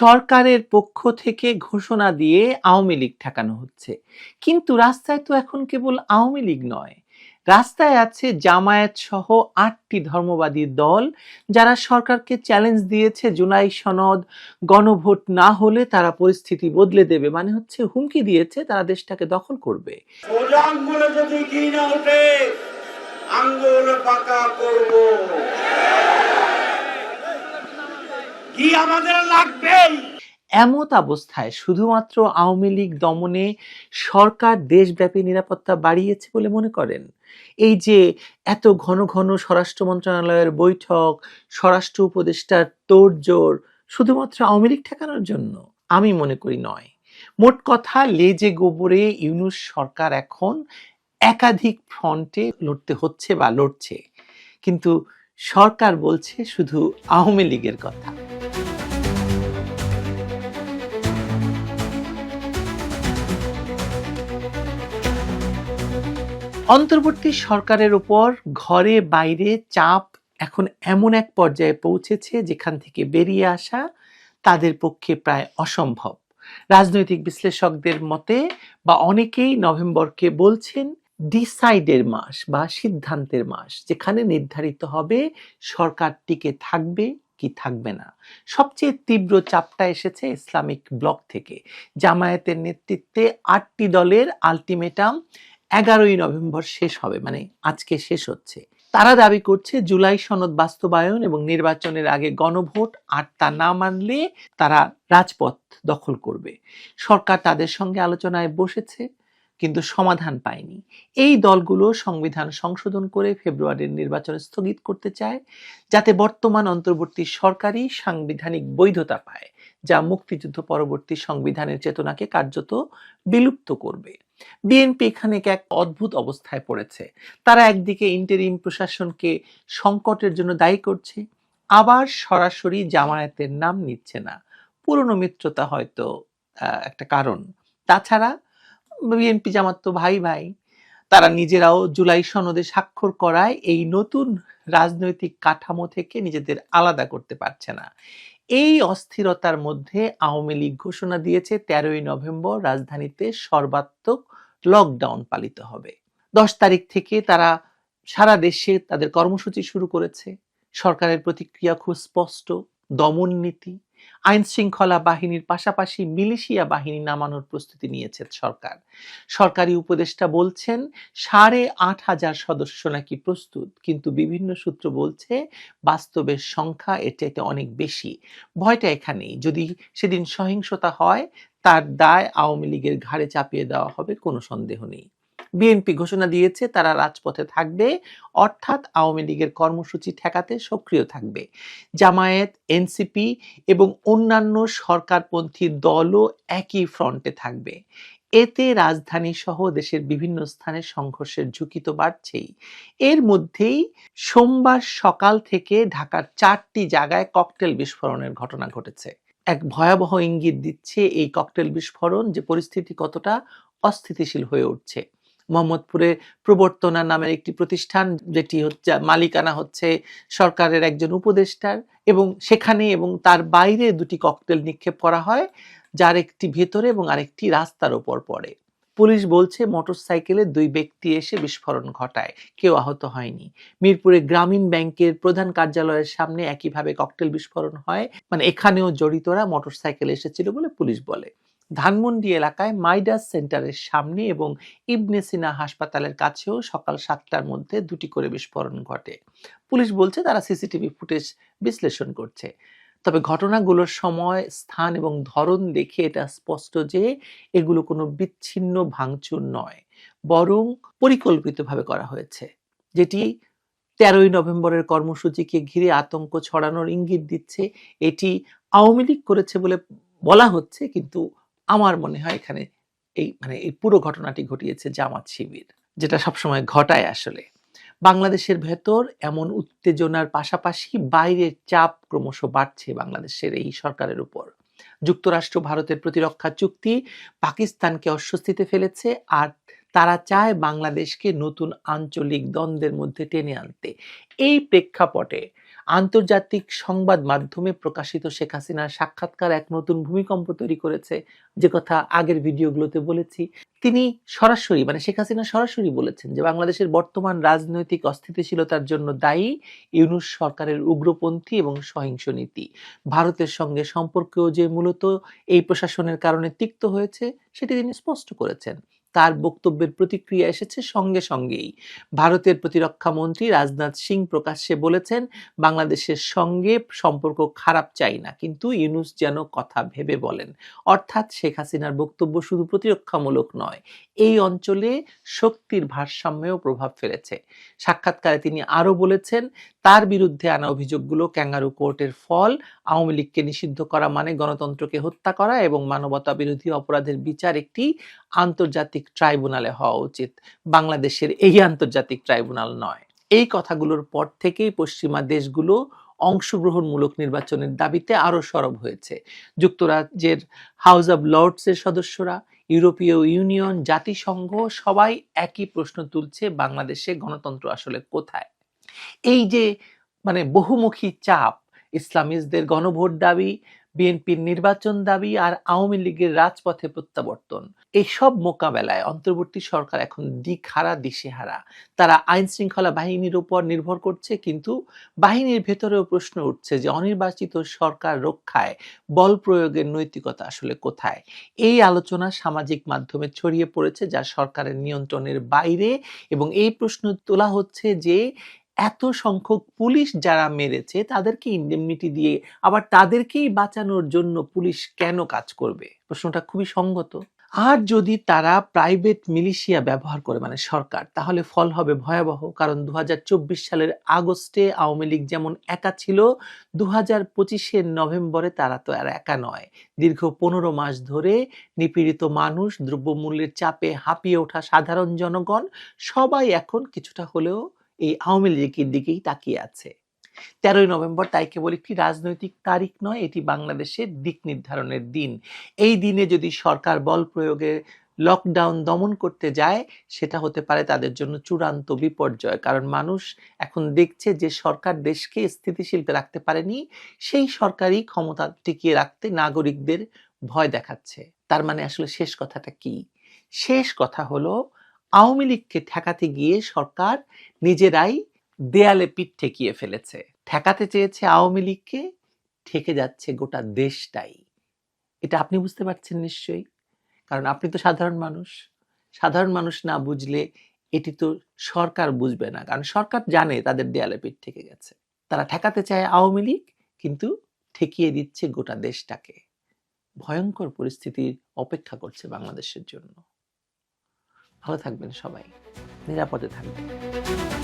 সরকারের পক্ষ থেকে ঘোষণা দিয়ে আওয়ামী লীগ ঠেকানো হচ্ছে। কিন্তু রাস্তায় তো এখন কেবল আওয়ামী লীগ নয়। রাস্তায় আছে জামায়াত সহ আটটি ধর্মবাদী দল যারা সরকারকে চ্যালেঞ্জ দিয়েছে, জুলাই সনদ, গণভোট না হলে তারা পরিস্থিতি বদলে দেবে। মানে হচ্ছে হুমকি দিয়েছে, তারা দেশটাকে দখল করবে। আঙ্গুল পাকা করব। আমাদের এমত অবস্থায় শুধুমাত্র আওয়ামী লীগ দমনে সরকার দেশব্যাপী নিরাপত্তা বাড়িয়েছে বলে মনে করেন। এই যে এত ঘন ঘন স্বরাষ্ট্র মন্ত্রণালয়ের বৈঠক, স্বরাষ্ট্র উপদেষ্টার তোড়জোড় শুধুমাত্র আওয়ামী লীগ ঠেকানোর জন্য, আমি মনে করি নয়। মোট কথা, লেজে গোবরে ইউনুস সরকার এখন একাধিক ফ্রন্টে লড়তে হচ্ছে বা লড়ছে। কিন্তু সরকার বলছে শুধু আওয়ামী লীগের কথা। অন্তর্বর্তী সরকারের উপর ঘরে বাইরে চাপ এখন এমন এক পর্যায়ে পৌঁছেছে যেখান থেকে বেরিয়ে আসা তাদের পক্ষে প্রায় অসম্ভব। রাজনৈতিক বিশ্লেষকদের মতে বা অনেকেই নভেম্বরকে বলছেন ডিসাইডের মাস বা সিদ্ধান্তের মাস, যেখানে নির্ধারিত হবে সরকার টিকে থাকবে কি থাকবে না। সবচেয়ে তীব্র চাপটা এসেছে ইসলামিক ব্লক থেকে। জামায়াতের নেতৃত্বে আটটি দলের আলটিমেটাম এগারোই নভেম্বর শেষ হবে মানে আজকে শেষ হচ্ছে। তারা দাবি করছে জুলাই সনদ বাস্তবায়ন এবং নির্বাচনের আগে গণভোট আর তা না মানলে তারা রাজপথ দখল করবে। সরকার তাদের সঙ্গে আলোচনায় বসেছে। কিন্তু সমাধান পায়নি। এই দলগুলো সংবিধান সংশোধন করে ফেব্রুয়ারির নির্বাচন স্থগিত করতে চায়, যাতে বর্তমান অন্তর্বর্তী সরকারই সাংবিধানিক বৈধতা পায়, যা মুক্তিযুদ্ধ পরবর্তী সংবিধানের চেতনাকে কার্যত বিলুপ্ত করবে। বিএনপি এখানে এক অদ্ভুত অবস্থায় পড়েছে। তারা একদিকে ইন্টারিম প্রশাসনকে সংকটের জন্য দায়ী করছে, আবার সরাসরি জামায়াতের নাম নিচ্ছে না। পুরনো মিত্রতা হয়তো একটা কারণ। তাছাড়া বিএনপি জামাত তো ভাই ভাই, তারা নিজেরাও জুলাই সনদে স্বাক্ষর করায় এই নতুন রাজনৈতিক কাঠামো থেকে নিজেদের আলাদা করতে পারছে না। এই অস্থিরতার মধ্যে আওয়ামী লীগ ঘোষণা দিয়েছে, তেরোই নভেম্বর রাজধানীতে সর্বাত্মক লকডাউন পালিত হবে। দশ তারিখ থেকে তারা সারা দেশে তাদের কর্মসূচি শুরু করেছে। সরকারের প্রতিক্রিয়া খুব স্পষ্ট, দমন নীতি আইন শৃঙ্খলা বাহিনীর পাশাপাশি মিলিশিয়া বাহিনী নামানোর প্রস্তুতি নিয়েছে সরকার। সরকারি উপদেষ্টা বলছেন, সাড়ে আট হাজার সদস্য নাকি প্রস্তুত, কিন্তু বিভিন্ন সূত্র বলছে বাস্তবের সংখ্যা চাইতে অনেক বেশি। ভয়টা এখানেই, যদি সেদিন সহিংসতা হয়, তার দায় আওয়ামী লীগের ঘাড়ে চাপিয়ে দেওয়া হবে, কোনো সন্দেহ নেই। বিএনপি ঘোষণা দিয়েছে, তারা রাজপথে থাকবে। অর্থাৎ আওয়ামী লীগের কর্মসূচি ঠেকাতে সক্রিয় থাকবে। জামায়াত, এনসিপি এবং অন্যান্য সরকারপন্থী দলও একই ফ্রন্টে থাকবে। এতে রাজধানী সহ দেশের বিভিন্ন স্থানে সংঘর্ষের ঝুঁকি তো বাড়ছেই। এর মধ্যেই সোমবার সকাল থেকে ঢাকার চারটি জায়গায় ককটেল বিস্ফোরণের ঘটনা ঘটেছে। এক ভয়াবহ ইঙ্গিত দিচ্ছে এই ককটেল বিস্ফোরণ যে পরিস্থিতি কতটা অস্থিতিশীল হয়ে উঠছে। মোহাম্মদপুরে প্রবর্তনা নামের একটি প্রতিষ্ঠান, যেটি হচ্ছে, মালিকানা হচ্ছে সরকারের একজন উপদেষ্টার এবং সেখানে এবং তার বাইরে দুটি ককটেল নিক্ষেপ করা হয়, যার একটি ভেতরে এবং আরেকটি রাস্তার ওপর পড়ে। পুলিশ বলছে, মোটরসাইকেলে দুই ব্যক্তি এসে বিস্ফোরণ ঘটায়, কেউ আহত হয়নি। মিরপুরে গ্রামীণ ব্যাংকের প্রধান কার্যালয়ের সামনে একইভাবে ককটেল বিস্ফোরণ হয়। মানে এখানেও জড়িতরা মোটরসাইকেলে এসেছিল বলে পুলিশ বলে। ধানমন্ডি এলাকায় মাইডাস সেন্টারের সামনে এবং ইবনে সিনা হাসপাতালের কাছেও সকাল সাতটার মধ্যে দুটি করে বিস্ফোরণ ঘটে। পুলিশ বলছে তারা সিসিটিভি ফুটেজ বিশ্লেষণ করছে। তবে ঘটনাগুলোর সময়, স্থান এবং ধরন দেখে এটা স্পষ্ট যে এগুলো কোনো বিচ্ছিন্ন ভাঙচুর নয়, বরং পরিকল্পিতভাবে করা হয়েছে। যেটি তেরোই নভেম্বরের কর্মসূচিকে ঘিরে আতঙ্ক ছড়ানোর ইঙ্গিত দিচ্ছে। এটি আওয়ামী লীগ করেছে বলে বলা হচ্ছে, কিন্তু আমার মনে হয় এখানে এই মানে এই পুরো ঘটনাটি ঘটিয়েছে জামাত শিবির, যেটা সবসময় ঘটায় আসলে। বাংলাদেশের ভেতর এমন উত্তেজনার পাশাপাশি বাইরের চাপ ক্রমশ বাড়ছে বাংলাদেশের এই সরকারের উপর। যুক্তরাষ্ট্র ভারতের প্রতিরক্ষা চুক্তি পাকিস্তানকে অস্বস্তিতে ফেলেছে আর তারা চায় বাংলাদেশকে নতুন আঞ্চলিক দ্বন্দ্বের মধ্যে টেনে আনতে। এই প্রেক্ষাপটে আন্তর্জাতিক সংবাদ মাধ্যমে প্রকাশিত শেখ হাসিনার সাক্ষাৎকার এক নতুন ভূমিকম্প তৈরি করেছে। যে কথা আগের ভিডিওগুলোতে বলেছি। তিনি সরাসরি মানে শেখ হাসিনা সরাসরি বলেছেন যে বাংলাদেশের বর্তমান রাজনৈতিক অস্থিতিশীলতার জন্য দায়ী ইউনুস সরকারের উগ্রপন্থী এবং সহিংস নীতি। ভারতের সঙ্গে সম্পর্কেও যে মূলত এই প্রশাসনের কারণে তিক্ত হয়েছে, সেটি তিনি স্পষ্ট করেছেন। তার বক্তব্যের প্রতিক্রিয়া এসেছে সঙ্গে সঙ্গেই। ভারতের প্রতিরক্ষা মন্ত্রী রাজনাথ সিং প্রকাশ্যে বলেছেন, বাংলাদেশের সঙ্গে সম্পর্ক খারাপ চাই না, কিন্তু ইউনুস যেন কথা ভেবে বলেন। অর্থাৎ শেখ হাসিনার বক্তব্য শুধু প্রতিরক্ষামূলক নয় এই অঞ্চলে শক্তির ভারসাম্যেও প্রভাব ফেলেছে। সাক্ষাৎকারে তিনি আরও বলেছেন, তার বিরুদ্ধে আনা অভিযোগগুলো ক্যাঙ্গারু কোর্টের ফল, আওয়ামী লীগকে নিষিদ্ধ করা মানে গণতন্ত্রকে হত্যা করা এবং মানবতা বিরোধী অপরাধের বিচার একটি আন্তর্জাতিক ট্রাইব্যুনালে হওয়া উচিত। বাংলাদেশের এই আন্তর্জাতিক ট্রাইব্যুনাল নয়। এই কথাগুলোর পর থেকেই পশ্চিমা দেশগুলো অংশগ্রহণমূলক নির্বাচনের দাবিতে আরও সরব হয়েছে। যুক্তরাজ্যের হাউস অব লর্ডসের সদস্যরা, ইউরোপীয় ইউনিয়ন, জাতিসংঘ সবাই একই প্রশ্ন তুলছে বাংলাদেশে গণতন্ত্র আসলে কোথায়। এই যে মানে বহুমুখী চাপ, ইসলামিস্টদের গণভোট দাবি, বিএনপির নির্বাচন দাবি আর আওয়ামী লীগের রাজপথে প্রত্যাবর্তন এইসব মোকাবেলায় অন্তর্বর্তী সরকার এখন দিকহারা, দিশেহারা। তারা আইন শৃঙ্খলা বাহিনীর উপর নির্ভর করছে, কিন্তু বাহিনীর ভেতরেও প্রশ্ন উঠছে যে অনির্বাচিত সরকার রক্ষায় বল প্রয়োগের নৈতিকতা আসলে কোথায়? এই আলোচনা সামাজিক মাধ্যমে ছড়িয়ে পড়েছে, যা সরকারের নিয়ন্ত্রণের বাইরে, এবং এই প্রশ্ন তোলা হচ্ছে যে এত সংখ্যক পুলিশ যারা মেরেছে, তাদেরকে ইন্ডেমনিটি দিয়ে আবার তাদেরকেই বাঁচানোর জন্য পুলিশ কেন কাজ করবে? প্রশ্নটা খুবই সঙ্গত। আর যদি তারা প্রাইভেট মিলিশিয়া ব্যবহার করে মানে সরকার, তাহলে ফল হবে ভয়াবহ। কারণ দু হাজার চব্বিশ সালের আগস্টে আওয়ামী লীগ যেমন একা ছিল দু হাজার পঁচিশের নভেম্বরে তারা তো আর একা নয়। দীর্ঘ পনেরো মাস ধরে নিপীড়িত মানুষ, দ্রব্যমূল্যের চাপে হাঁপিয়ে ওঠা সাধারণ জনগণ, সবাই এখন কিছুটা হলেও এই আওয়ামী লীগের দিকেই তাকিয়ে আছে। তেরোই নভেম্বর তাই কেবল একটি রাজনৈতিক তারিখ নয়, এটি বাংলাদেশের দিক নির্ধারণের দিন। এই দিনে যদি সরকার বল প্রয়োগে লকডাউন দমন করতে যায়, সেটা হতে পারে তাদের জন্য চূড়ান্ত বিপর্যয়। কারণ মানুষ এখন দেখছে যে সরকার দেশকে স্থিতিশীল রাখতে পারেনি, সেই সরকারই ক্ষমতা টিকিয়ে রাখতে নাগরিকদের ভয় দেখাচ্ছে। তার মানে আসলে শেষ কথাটা কি? শেষ কথা হলো, আওয়ামী লীগকে ঠেকাতে গিয়ে সরকার নিজেরাই দেয়ালে পিঠ ঠেকিয়ে ফেলেছে। ঠেকাতে চেয়েছে আওয়ামী লীগকে, ঠেকে যাচ্ছে গোটা দেশটাই। এটা আপনি বুঝতে পারছেন নিশ্চয়ই? কারণ আপনি তো সাধারণ মানুষ। সাধারণ মানুষ না বুঝলে এটি তো সরকার বুঝবে না। কারণ সরকার জানে তাদের দেয়ালে পিঠ ঠেকে গেছে। তারা ঠেকাতে চায় আওয়ামী লীগ, কিন্তু ঠেকিয়ে দিচ্ছে গোটা দেশটাকে। ভয়ঙ্কর পরিস্থিতির অপেক্ষা করছে বাংলাদেশের জন্য। ভালো থাকবেন সবাই। নিরাপদে থাকবেন।